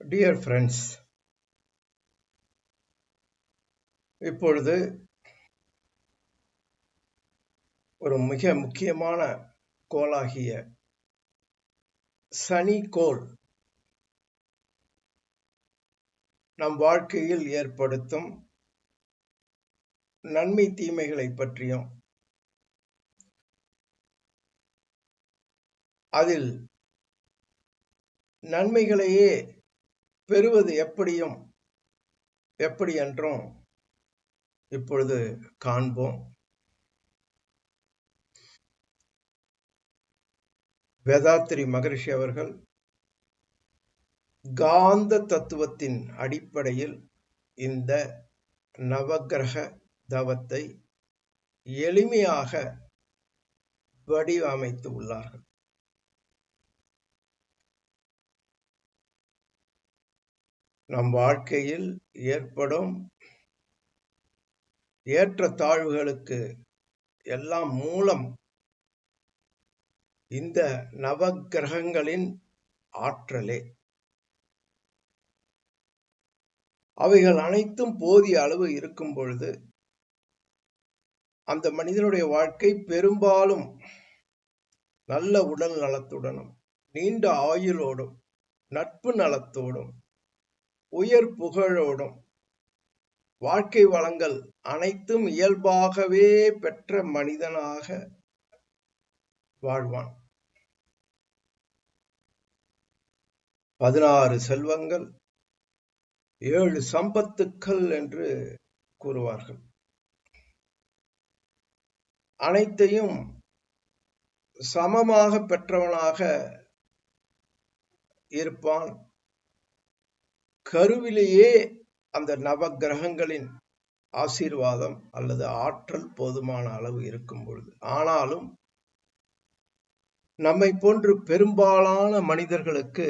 Dear friends இப்பொழுது ஒரு மிக முக்கியமான கோளாகிய சனி கோள் நம் வாழ்க்கையில் ஏற்படுத்தும் நன்மை தீமைகளை பற்றியும் அதில் நன்மைகளையே பெறுவது எப்படியும் எப்படி என்றும் இப்பொழுது காண்போம். வேதாத்திரி மகரிஷி அவர்கள் காந்த தத்துவத்தின் அடிப்படையில் இந்த நவகிரக தவத்தை எளிமையாக வடிவமைத்து உள்ளார்கள். நம் வாழ்க்கையில் ஏற்படும் ஏற்ற தாழ்வுகளுக்கு எல்லாம் மூலம் இந்த நவகிரகங்களின் ஆற்றலே. அவைகள் அனைத்தும் போதிய அளவு இருக்கும் பொழுது அந்த மனிதனுடைய வாழ்க்கை பெரும்பாலும் நல்ல உடல் நலத்துடனும் நீண்ட ஆயுளோடும் நட்பு நலத்தோடும் உயர் புகழோடும் வாழ்க்கை வளங்கள் அனைத்தும் இயல்பாகவே பெற்ற மனிதனாக வாழ்வான். பதினாறு செல்வங்கள் ஏழு சம்பத்துக்கள் என்று கூறுவார்கள். அனைத்தையும் சமமாக பெற்றவனாக இருப்பான். கருவிலேயே அந்த நவ கிரகங்களின் ஆசீர்வாதம் அல்லது ஆற்றல் போதுமான அளவு இருக்கும் பொழுது. ஆனாலும் நம்மை போன்று பெரும்பாலான மனிதர்களுக்கு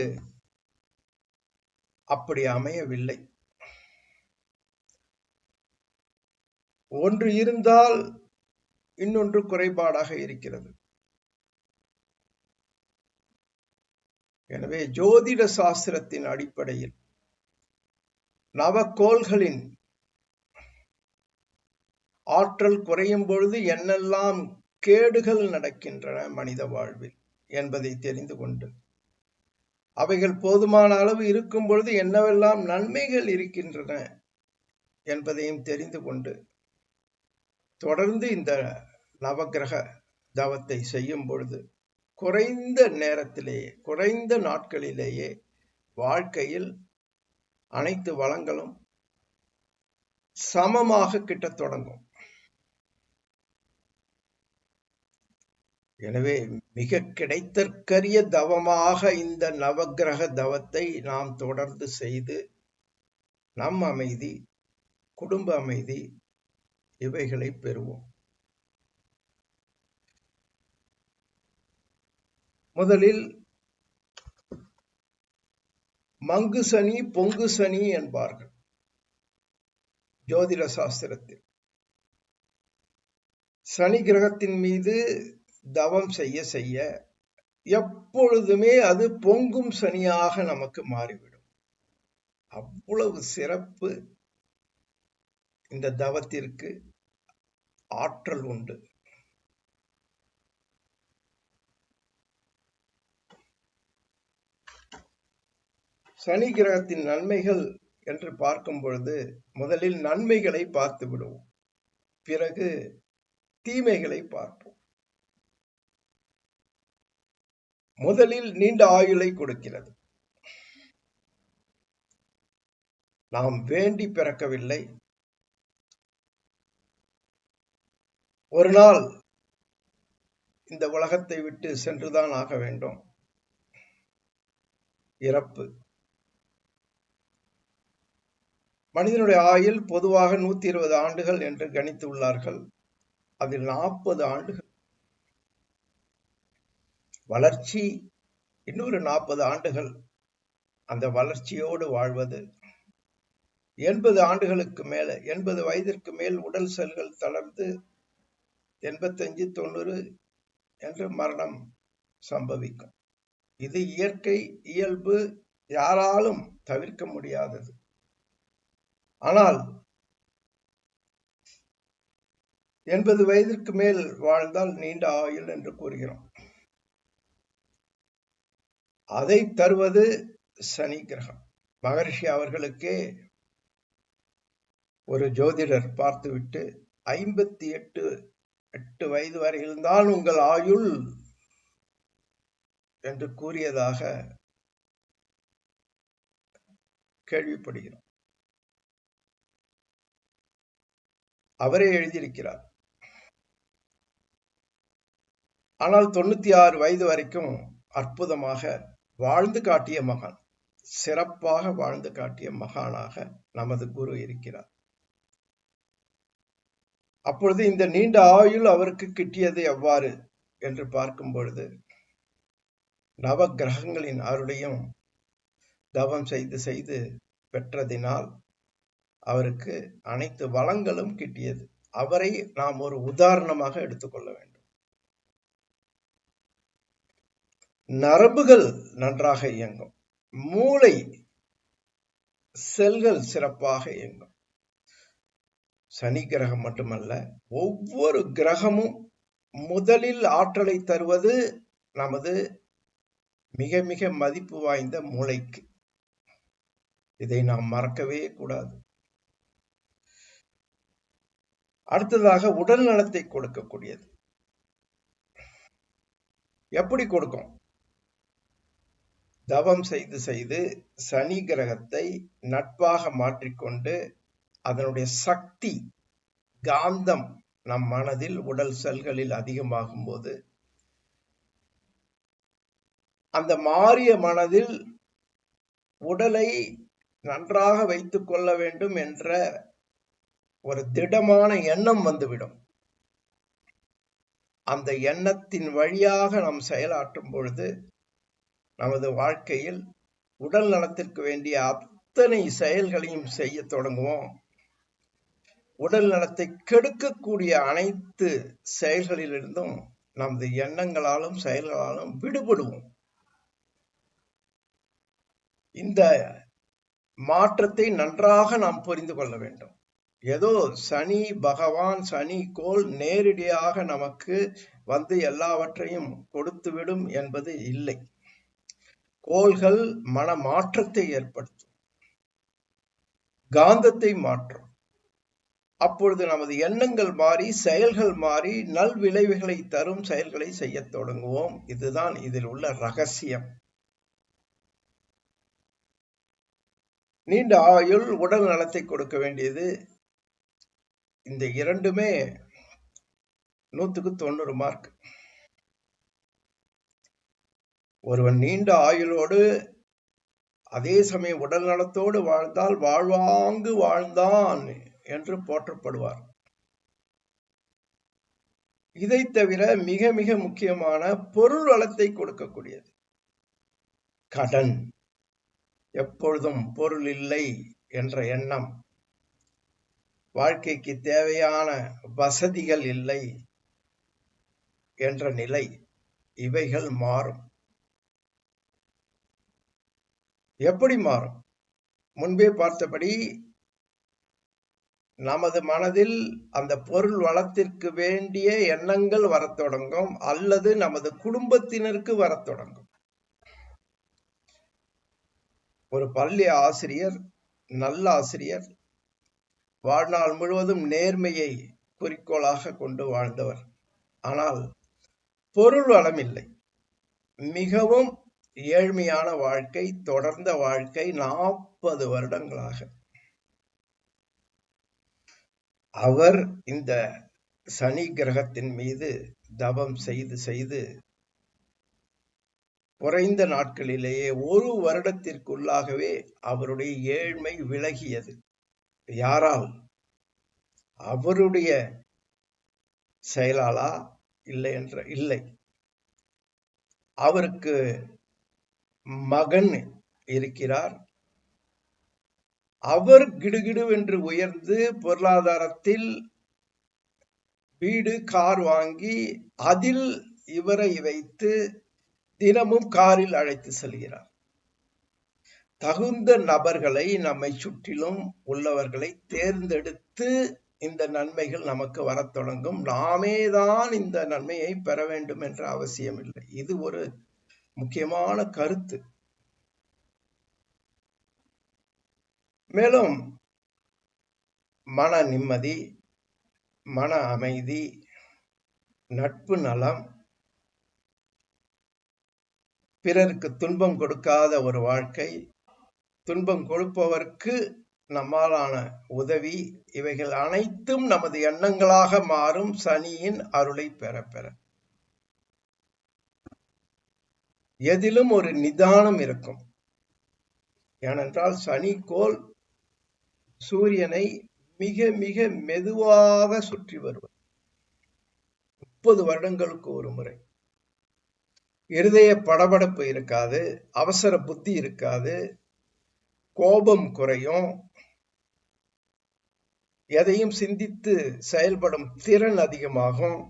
அப்படி அமையவில்லை. ஒன்று இருந்தால் இன்னொன்று குறைபாடாக இருக்கிறது. எனவே ஜோதிட சாஸ்திரத்தின் அடிப்படையில் நவக்கோள்களின் ஆற்றல் குறையும் பொழுது என்னெல்லாம் கேடுகள் நடக்கின்றன மனித வாழ்வில் என்பதை தெரிந்து கொண்டு அவைகள் போதுமான அளவு இருக்கும் பொழுது என்னவெல்லாம் நன்மைகள் இருக்கின்றன என்பதையும் தெரிந்து கொண்டு தொடர்ந்து இந்த நவகிரக தவத்தை செய்யும் பொழுது குறைந்த நேரத்திலேயே குறைந்த நாட்களிலேயே வாழ்க்கையில் அனைத்து வளங்களும் சமமாக கிட்டத் தொடங்கும். எனவே மிக கிடைத்தற்கரிய தவமாக இந்த நவகிரக தவத்தை நாம் தொடர்ந்து செய்து நம் அமைதி குடும்ப அமைதி இவைகளை பெறுவோம். முதலில் மங்கு சனி பொங்கு சனி என்பார்கள். ஜோதிட சாஸ்திரத்தில். சனி கிரகத்தின் மீது தவம் செய்ய செய்ய எப்பொழுதுமே அது பொங்கும் சனியாக நமக்கு மாறிவிடும். அவ்வளவு சிறப்பு இந்த தவத்திற்கு ஆற்றல் உண்டு. சனி கிரகத்தின் நன்மைகள் என்று பார்க்கும் பொழுது முதலில் நன்மைகளை பார்த்து விடுவோம். பிறகு தீமைகளை பார்ப்போம். முதலில் நீண்ட ஆயுளை கொடுக்கிறது. நாம் வேண்டி பிறக்கவில்லை. ஒரு நாள் இந்த உலகத்தை விட்டு சென்றுதான் ஆக வேண்டும். இறப்பு. மனிதனுடைய ஆயுள் பொதுவாக நூத்தி இருபது ஆண்டுகள் என்று கணித்து உள்ளார்கள் அதில் நாற்பது ஆண்டுகள். வளர்ச்சி இன்னொரு நாற்பது ஆண்டுகள். அந்த வளர்ச்சியோடு வாழ்வது. எண்பது ஆண்டுகளுக்கு மேல எண்பது வயதிற்கு மேல் உடல் செல்கள் தளர்ந்து எண்பத்தஞ்சு தொண்ணூறு என்று மரணம் சம்பவிக்கும். இது இயற்கை இயல்பு யாராலும் தவிர்க்க முடியாதது. ஆனால் எண்பது வயதிற்கு மேல் வாழ்ந்தால் நீண்ட ஆயுள் என்று கூறுகிறோம். அதை தருவது சனி கிரகம். மகர்ஷி அவர்களுக்கே ஒரு ஜோதிடர் பார்த்துவிட்டு ஐம்பத்தி எட்டு எட்டு வயது வரையில்தான் உங்கள் ஆயுள் என்று கூறியதாக கேள்விப்படுகிறோம். அவரே எழுதியிருக்கிறார். ஆனால் தொண்ணூத்தி ஆறு வயது வரைக்கும் அற்புதமாக வாழ்ந்து காட்டிய மகான் சிறப்பாக வாழ்ந்து காட்டிய மகானாக நமது குரு இருக்கிறார். அப்பொழுது இந்த நீண்ட ஆயுள் அவருக்கு கிட்டியது எவ்வாறு என்று பார்க்கும் பொழுது நவ கிரகங்களின் அருளையும் தவம் செய்து செய்து பெற்றதினால் அவருக்கு அனைத்து வளங்களும் கிட்டியது. அவரை நாம் ஒரு உதாரணமாக எடுத்துக்கொள்ள வேண்டும். நரம்புகள் நன்றாக இயங்கும். மூளை செல்கள் சிறப்பாக இயங்கும். சனி கிரகம் மட்டுமல்ல ஒவ்வொரு கிரகமும் முதலில் ஆற்றலை தருவது நமது மிக மிக மதிப்பு வாய்ந்த மூளைக்கு. இதை நாம் மறக்கவே கூடாது. அடுத்ததாக உடல் நலத்தை கொடுக்கக்கூடியது. எப்படி கொடுக்கும்? தவம் செய்து செய்து சனி கிரகத்தை நட்பாக மாற்றிக்கொண்டு அதனுடைய சக்தி காந்தம் நம் மனதில் உடல் செல்களில் அதிகமாகும் போது அந்த மாறிய மனதில் உடலை நன்றாக வைத்துக் கொள்ள வேண்டும் என்ற ஒரு திடமான எண்ணம் வந்துவிடும். அந்த எண்ணத்தின் வழியாக நாம் செயலாற்றும் பொழுது நமது வாழ்க்கையில் உடல் நலத்திற்கு வேண்டிய அத்தனை செயல்களையும் செய்ய தொடங்குவோம். உடல் நலத்தை கெடுக்கக்கூடிய அனைத்து செயல்களிலிருந்தும் நமது எண்ணங்களாலும் செயல்களாலும் விடுபடுவோம். இந்த மாற்றத்தை நன்றாக நாம் புரிந்து கொள்ள வேண்டும். ஏதோ சனி பகவான் சனி கோல் நேரடியாக நமக்கு வந்து எல்லாவற்றையும் கொடுத்துவிடும் என்பது இல்லை. கோள்கள் மன மாற்றத்தை ஏற்படுத்தும். காந்தத்தை மாற்றும். அப்பொழுது நமது எண்ணங்கள் மாறி செயல்கள் மாறி நல் விளைவுகளை தரும் செயல்களை செய்ய தொடங்குவோம். இதுதான் இதில் உள்ள ரகசியம். நீண்ட ஆயுள் உடல் நலத்தை கொடுக்க வேண்டியது இந்த இரண்டுமே நூத்துக்கு தொண்ணூறு மார்க் ஒருவன் நீண்ட ஆயுளோடு அதே சமயம் உடல் நலத்தோடு வாழ்ந்தால் வாழ்வாங்கு வாழ்ந்தான் என்று போற்றப்படுவார். இதை தவிர மிக மிக முக்கியமான பொருள் வளத்தை கொடுக்கக்கூடியது. கடன். எப்பொழுதும் பொருள் இல்லை என்ற எண்ணம். வாழ்க்கைக்கு தேவையான வசதிகள் இல்லை என்ற நிலை இவைகள் மாறும். எப்படி மாறும்? முன்பே பார்த்தபடி நமது மனதில் அந்த பொருள் வளத்திற்கு வேண்டிய எண்ணங்கள் வரத் தொடங்கும் அல்லது நமது குடும்பத்தினருக்கு வரத் தொடங்கும். ஒரு பள்ளி ஆசிரியர் நல்ல ஆசிரியர் வாழ்நாள் முழுவதும் நேர்மையை குறிக்கோளாக கொண்டு வாழ்ந்தவர். ஆனால் பொருள் வளம் இல்லை மிகவும் ஏழ்மையான வாழ்க்கை தொடர்ந்த வாழ்க்கை நாற்பது வருடங்களாக. அவர் இந்த சனி கிரகத்தின் மீது தவம் செய்து செய்து குறைந்த நாட்களிலேயே ஒரு வருடத்திற்குள்ளாகவே அவருடைய ஏழ்மை விலகியது. யாரால்? அவருடைய செயலாளா? இல்லை என்ற இல்லை. அவருக்கு மகன் இருக்கிறார். அவர் கிடுகிடுவென்று உயர்ந்து பொருளாதாரத்தில் வீடு கார் வாங்கி அதில் இவரை வைத்து தினமும் காரில் அழைத்து செல்கிறார். தகுந்த நபர்களை நம்மை சுற்றிலும் உள்ளவர்களை தேர்ந்தெடுத்து இந்த நன்மைகள் நமக்கு வரத் தொடங்கும். நாமே தான் இந்த நன்மையை பெற வேண்டும் என்ற அவசியம் இல்லை. இது ஒரு முக்கியமான கருத்து. மேலும் மன நிம்மதி மன அமைதி நட்பு நலம் பிறருக்கு துன்பம் கொடுக்காத ஒரு வாழ்க்கை துன்பம் கொடுப்பவர்க்கு நம்மாலான உதவி. இவைகள் அனைத்தும் நமது எண்ணங்களாக மாறும். சனியின் அருளை பெற பெற. எதிலும் ஒரு நிதானம் இருக்கும். ஏனென்றால் சனி கோல் சூரியனை மிக மிக மெதுவாக சுற்றி வருவது முப்பது வருடங்களுக்கு ஒரு முறை. இருதய படபடப்பு இருக்காது. அவசர புத்தி இருக்காது. கோபம் குறையும். எதையும் சிந்தித்து செயல்படும் திறன் அதிகமாகும்.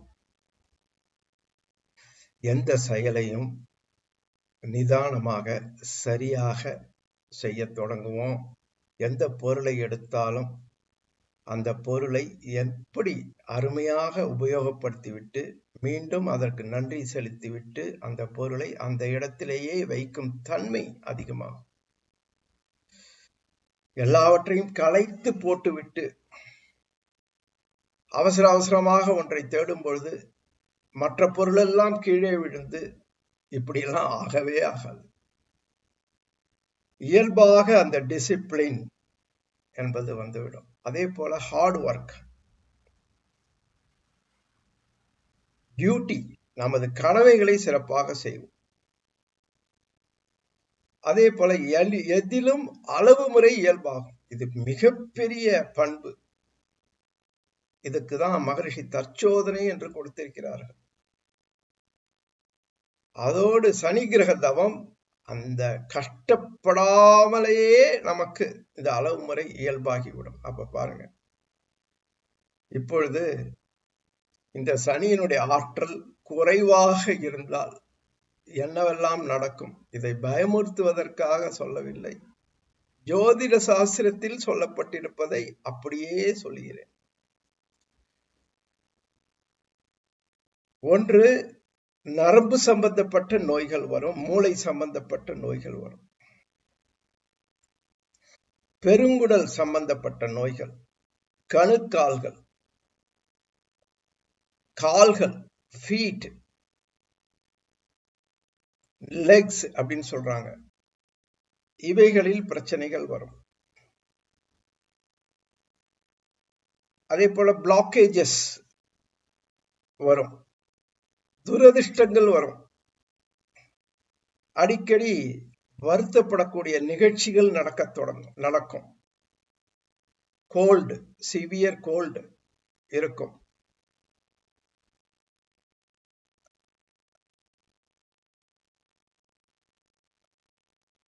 எந்த செயலையும் நிதானமாக சரியாக செய்ய தொடங்குவோம். எந்த பொருளை எடுத்தாலும் அந்த பொருளை எப்படி அருமையாக உபயோகப்படுத்திவிட்டு மீண்டும் அதற்கு நன்றி செலுத்திவிட்டு அந்த பொருளை அந்த இடத்திலேயே வைக்கும் தன்மை அதிகமாகும். எல்லாவற்றையும் களைத்து போட்டுவிட்டு அவசர அவசரமாக ஒன்றை தேடும் பொழுது மற்ற பொருளெல்லாம் கீழே விழுந்து இப்படியெல்லாம் ஆகவே ஆகாது. இயல்பாக அந்த டிசிப்ளின் என்பது வந்துவிடும். அதே போல ஹார்ட் ஒர்க் டியூட்டி நமது கடமைகளை சிறப்பாக செய்வோம். அதே போல எதிலும் அளவு முறை இயல்பாகும். இது மிகப்பெரிய பண்பு. இதுக்குதான் மகரிஷி தற்சோதனை என்று கொடுத்திருக்கிறார்கள். அதோடு சனி கிரக தவம் அந்த கஷ்டப்படாமலேயே நமக்கு இந்த அளவு முறை இயல்பாகிவிடும். அப்ப பாருங்க. இப்பொழுது இந்த சனியினுடைய ஆற்றல் குறைவாக இருந்தால் என்னவெல்லாம் நடக்கும்? இதை பயமுறுத்துவதற்காக சொல்லவில்லை. ஜோதிட சாஸ்திரத்தில் சொல்லப்பட்டிருப்பதை அப்படியே சொல்கிறேன். ஒன்று நரம்பு சம்பந்தப்பட்ட நோய்கள் வரும் மூளை சம்பந்தப்பட்ட நோய்கள் வரும். பெருங்குடல் சம்பந்தப்பட்ட நோய்கள் கணுக்கால்கள் கால்கள் ஃபீட் லெக்ஸ் அப்படின்னு சொல்றாங்க. இவைகளில் பிரச்சனைகள் வரும். அதே போல பிளாக்கேஜஸ் வரும். துரதிர்ஷ்டங்கள் வரும். அடிக்கடி வருத்தப்படக்கூடிய நிகழ்ச்சிகள் நடக்க தொடங்கும் நடக்கும். கோல்டு சிவியர் கோல்டு இருக்கும்.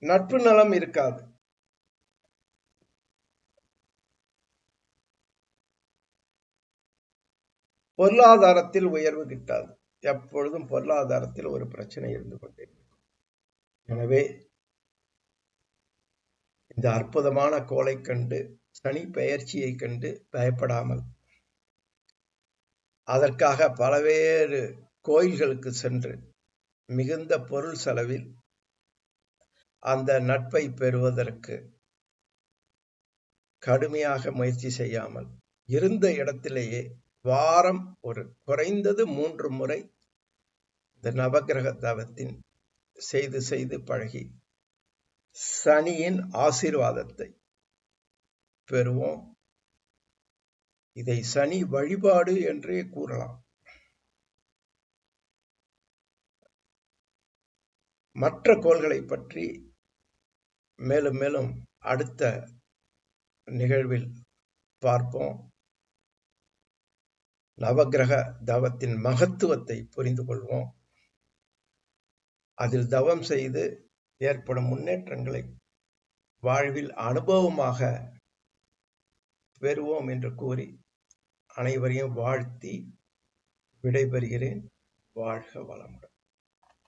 நட்பு நலம் இருக்காது. பொருளாதாரத்தில் உயர்வு கிட்டாது. எப்பொழுதும் பொருளாதாரத்தில் ஒரு பிரச்சனை இருந்து கொண்டே இருக்கும். எனவே இந்த அற்புதமான கோளை கண்டு சனி பெயர்ச்சியை கண்டு பயப்படாமல் அதற்காக பலவேறு கோயில்களுக்கு சென்று மிகுந்த பொருள் செலவில் அந்த நட்பை பெறுவதற்கு கடுமையாக முயற்சி செய்யாமல் இருந்த இடத்திலேயே வாரம் ஒரு குறைந்தது மூன்று முறை இந்த நவகிரக தவத்தின் செய்து செய்து பழகி சனியின் ஆசீர்வாதத்தை பெறுவோம். இதை சனி வழிபாடு என்றே கூறலாம். மற்ற கோள்களை பற்றி மேலும் மேலும் அடுத்த நிகழ்வில் பார்ப்போம். நவகிரக தவத்தின் மகத்துவத்தை புரிந்து கொள்வோம். அதில் தவம் செய்து ஏற்படும் முன்னேற்றங்களை வாழ்வில் அனுபவமாக பெறுவோம் என்று கூறி அனைவரையும் வாழ்த்தி விடைபெறுகிறேன். வாழ்க வளமுடன்.